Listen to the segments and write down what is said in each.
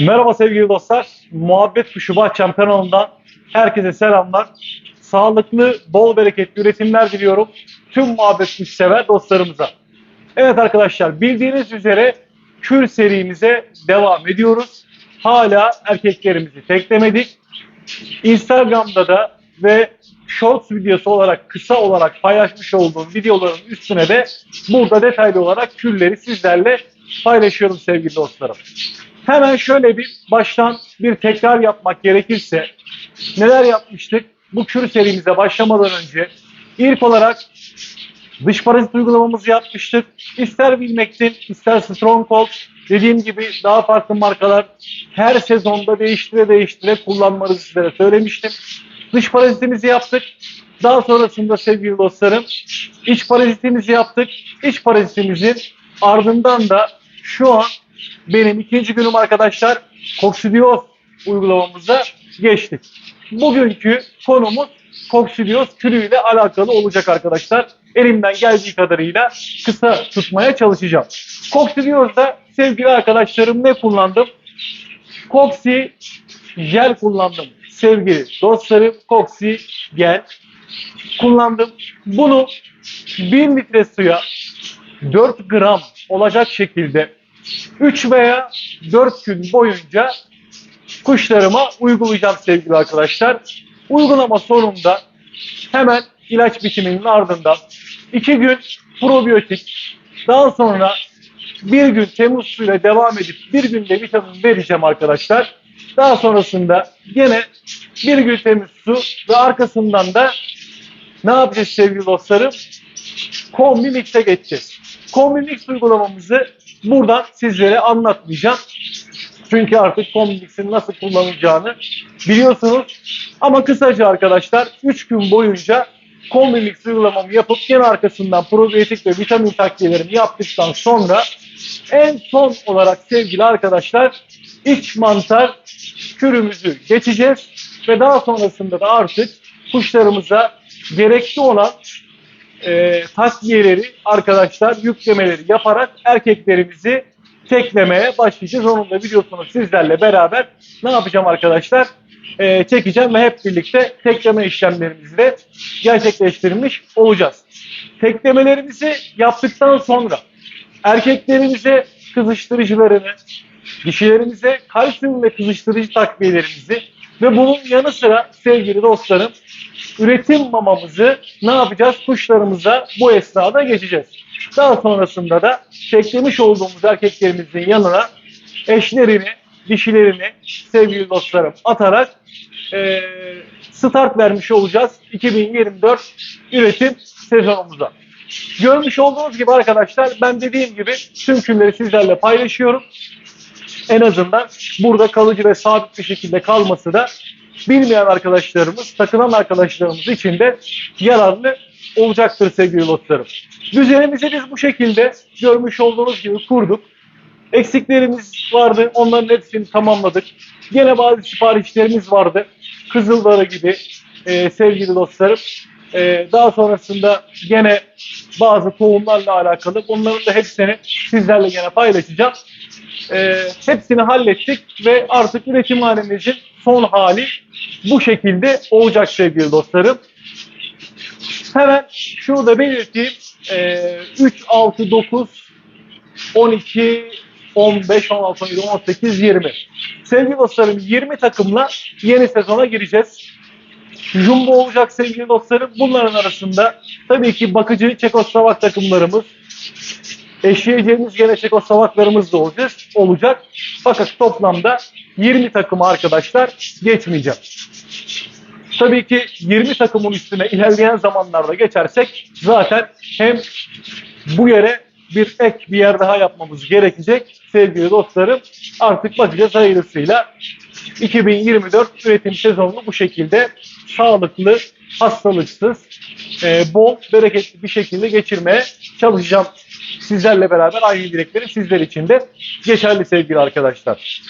Merhaba sevgili dostlar. Muhabbet Kuşu Bahçem kanalından herkese selamlar. Sağlıklı, bol bereketli üretimler diliyorum tüm muhabbet sever dostlarımıza. Evet arkadaşlar bildiğiniz üzere kür serimize devam ediyoruz. Hala erkeklerimizi teklemedik. Instagram'da da ve Shorts videosu olarak kısa olarak paylaşmış olduğum videoların üstüne de burada detaylı olarak kürleri sizlerle paylaşıyorum sevgili dostlarım. Hemen şöyle bir baştan bir tekrar yapmak gerekirse neler yapmıştık? Bu kür serimize başlamadan önce ilk olarak dış parazit uygulamamızı yapmıştık. İster Wilmectin, ister Stronghold dediğim gibi daha farklı markalar her sezonda değiştire değiştire kullanmanızı sizlere söylemiştim. Dış parazitimizi yaptık. Daha sonrasında sevgili dostlarım iç parazitimizi yaptık. İç parazitimizin ardından da şu an benim ikinci günüm arkadaşlar koksidiyoz uygulamamıza geçtik. Bugünkü konumuz koksidiyoz türüyle alakalı olacak arkadaşlar. Elimden geldiği kadarıyla kısa tutmaya çalışacağım. Koksidiyozda sevgili arkadaşlarım ne kullandım? Koksi jel kullandım. Sevgili dostlarım Koksi gel kullandım. Bunu 1 litre suya 4 gram olacak şekilde 3 veya 4 gün boyunca kuşlarıma uygulayacağım sevgili arkadaşlar. Uygulama sonunda hemen ilaç bitiminin ardından 2 gün probiyotik daha sonra bir gün temiz suyla devam edip bir günde vitamin vereceğim arkadaşlar. Daha sonrasında yine bir gün temiz su ve arkasından da ne yapacağız sevgili dostlarım? Kombi Mix'e geçeceğiz. Kombi Mix uygulamamızı buradan sizlere anlatmayacağım. Çünkü artık Kombi Mix'in nasıl kullanılacağını biliyorsunuz. Ama kısaca arkadaşlar 3 gün boyunca Kombi Mix uygulamamı yapıp yine arkasından probiyotik ve vitamin takviyelerimi yaptıktan sonra en son olarak sevgili arkadaşlar iç mantar kürümüzü geçeceğiz ve daha sonrasında da artık kuşlarımıza gerekli olan e, takviyeleri arkadaşlar yüklemeleri yaparak erkeklerimizi teklemeye başlayacağız. Onun da videosunu sizlerle beraber ne yapacağım arkadaşlar? E, çekeceğim ve hep birlikte tekleme işlemlerimizi de gerçekleştirmiş olacağız. Teklemelerimizi yaptıktan sonra erkeklerimize kızıştırıcılarını, dişilerimize kalsiyum ve kızıştırıcı takviyelerimizi ve bunun yanı sıra sevgili dostlarım üretim mamamızı ne yapacağız? Kuşlarımıza bu esnada geçeceğiz. Daha sonrasında da teklemiş olduğumuz erkeklerimizin yanına eşlerini, dişilerini sevgili dostlarım atarak eee, start vermiş olacağız 2024 üretim sezonumuza. Görmüş olduğunuz gibi arkadaşlar ben dediğim gibi tüm külleri sizlerle paylaşıyorum. En azından burada kalıcı ve sabit bir şekilde kalması da bilmeyen arkadaşlarımız, takılan arkadaşlarımız için de yararlı olacaktır sevgili dostlarım. Düzenimizi biz bu şekilde görmüş olduğunuz gibi kurduk. Eksiklerimiz vardı. Onların hepsini tamamladık. Gene bazı siparişlerimiz vardı. Kızıldarı gibi e, sevgili dostlarım. E, daha sonrasında gene bazı tohumlarla alakalı. Bunların da hepsini sizlerle gene paylaşacağım. E, hepsini hallettik ve artık üretim halimizin son hali bu şekilde olacak sevgili dostlarım. Hemen şurada belirteyim. E, 3, 6, 9, 12, 15, 16, 17, 18, 20. Sevgili dostlarım 20 takımla yeni sezona gireceğiz. Jumbo olacak sevgili dostlarım. Bunların arasında tabii ki bakıcı Çekoslovak takımlarımız, eşleyeceğimiz gene Çekoslovaklarımız da olacak. olacak. Fakat toplamda 20 takımı arkadaşlar geçmeyeceğim. Tabii ki 20 takımın üstüne ilerleyen zamanlarda geçersek zaten hem bu yere bir ek bir yer daha yapmamız gerekecek sevgili dostlarım. Artık bakacağız hayırlısıyla 2024 üretim sezonunu bu şekilde sağlıklı, hastalıksız, e, bol, bereketli bir şekilde geçirmeye çalışacağım. Sizlerle beraber aynı dileklerim sizler için de geçerli sevgili arkadaşlar.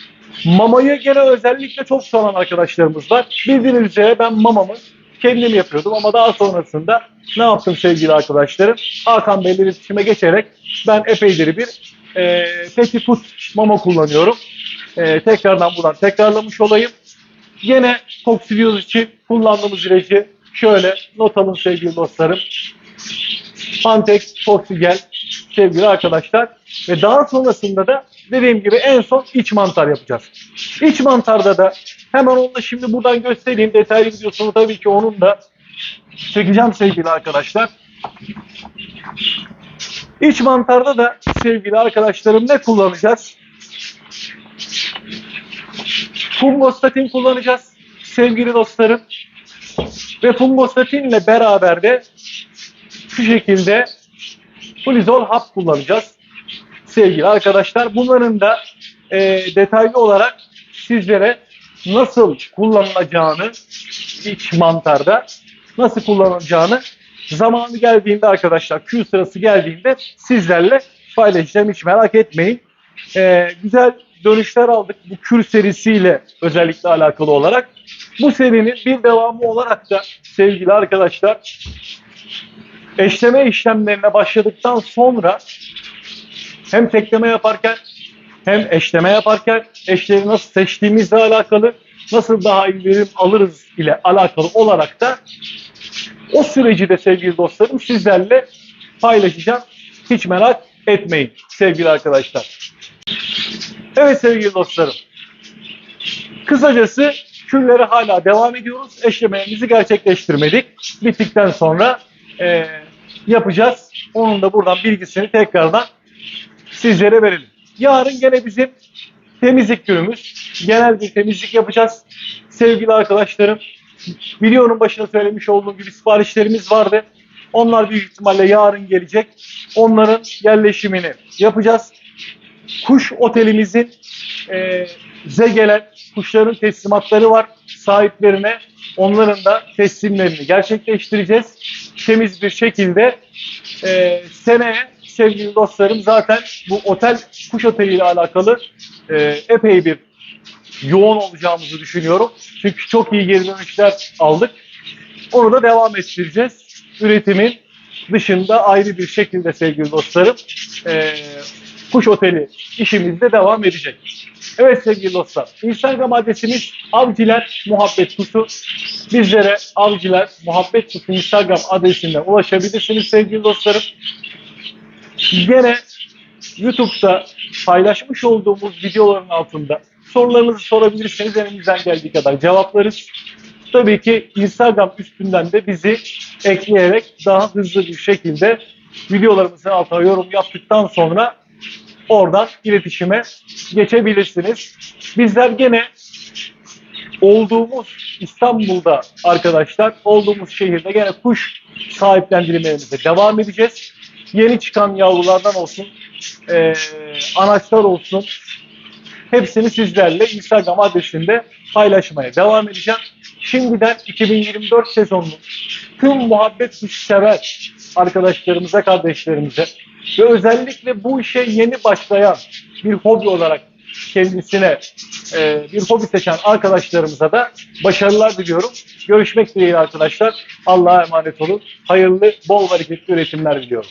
Mamayı gene özellikle çok soran arkadaşlarımız var. Bildiğiniz üzere ben mamamı kendim yapıyordum ama daha sonrasında ne yaptım sevgili arkadaşlarım? Hakan Bey'le iletişime geçerek ben epeydir bir e, Food mama kullanıyorum. E, tekrardan buradan tekrarlamış olayım. Yine Toxivios için kullandığımız ilacı şöyle not alın sevgili dostlarım. Pantex Toxigel sevgili arkadaşlar. Ve daha sonrasında da dediğim gibi en son iç mantar yapacağız. İç mantarda da hemen onu da şimdi buradan göstereyim. Detaylı videosunu tabii ki onun da çekeceğim sevgili arkadaşlar. İç mantarda da sevgili arkadaşlarım ne kullanacağız? Fungostatin kullanacağız sevgili dostlarım. Ve fungostatinle beraber de şu şekilde Flizol hap kullanacağız sevgili arkadaşlar. Bunların da e, detaylı olarak sizlere nasıl kullanılacağını iç mantarda nasıl kullanılacağını zamanı geldiğinde arkadaşlar Q sırası geldiğinde sizlerle paylaşacağım hiç merak etmeyin. E, güzel dönüşler aldık bu kür serisiyle özellikle alakalı olarak. Bu serinin bir devamı olarak da sevgili arkadaşlar eşleme işlemlerine başladıktan sonra hem tekleme yaparken hem eşleme yaparken eşleri nasıl seçtiğimizle alakalı nasıl daha iyi verim alırız ile alakalı olarak da o süreci de sevgili dostlarım sizlerle paylaşacağım. Hiç merak etmeyin sevgili arkadaşlar. Evet sevgili dostlarım. Kısacası küllere hala devam ediyoruz. Eşlemelerimizi gerçekleştirmedik. Bittikten sonra e, yapacağız. Onun da buradan bilgisini tekrardan sizlere verelim. Yarın gene bizim temizlik günümüz. Genel bir temizlik yapacağız. Sevgili arkadaşlarım, videonun başına söylemiş olduğum gibi siparişlerimiz vardı. Onlar büyük ihtimalle yarın gelecek. Onların yerleşimini yapacağız. Kuş otelimizin e, bize gelen kuşların teslimatları var sahiplerine. Onların da teslimlerini gerçekleştireceğiz. Temiz bir şekilde e, seneye sevgili dostlarım zaten bu otel kuş oteli ile alakalı e, epey bir yoğun olacağımızı düşünüyorum. Çünkü çok iyi geri dönüşler aldık. Onu da devam ettireceğiz. Üretimin dışında ayrı bir şekilde sevgili dostlarım e, kuş oteli işimiz de devam edecek. Evet sevgili dostlar, Instagram adresimiz Avciler Muhabbet Kutu. Bizlere Avciler Muhabbet Kutu Instagram adresinden ulaşabilirsiniz sevgili dostlarım. Gene YouTube'da paylaşmış olduğumuz videoların altında sorularınızı sorabilirsiniz. Elimizden geldiği kadar cevaplarız. Tabii ki Instagram üstünden de bizi ekleyerek daha hızlı bir şekilde videolarımızın altına yorum yaptıktan sonra oradan iletişime geçebilirsiniz. Bizler gene olduğumuz İstanbul'da arkadaşlar, olduğumuz şehirde gene kuş sahiplendirmelerimize devam edeceğiz. Yeni çıkan yavrulardan olsun, e, anaçlar olsun, hepsini sizlerle Instagram adresinde paylaşmaya devam edeceğim. Şimdiden 2024 sezonunun tüm muhabbet sever arkadaşlarımıza, kardeşlerimize ve özellikle bu işe yeni başlayan bir hobi olarak kendisine e, bir hobi seçen arkadaşlarımıza da başarılar diliyorum. Görüşmek dileğiyle arkadaşlar. Allah'a emanet olun. Hayırlı, bol bereketli üretimler diliyorum.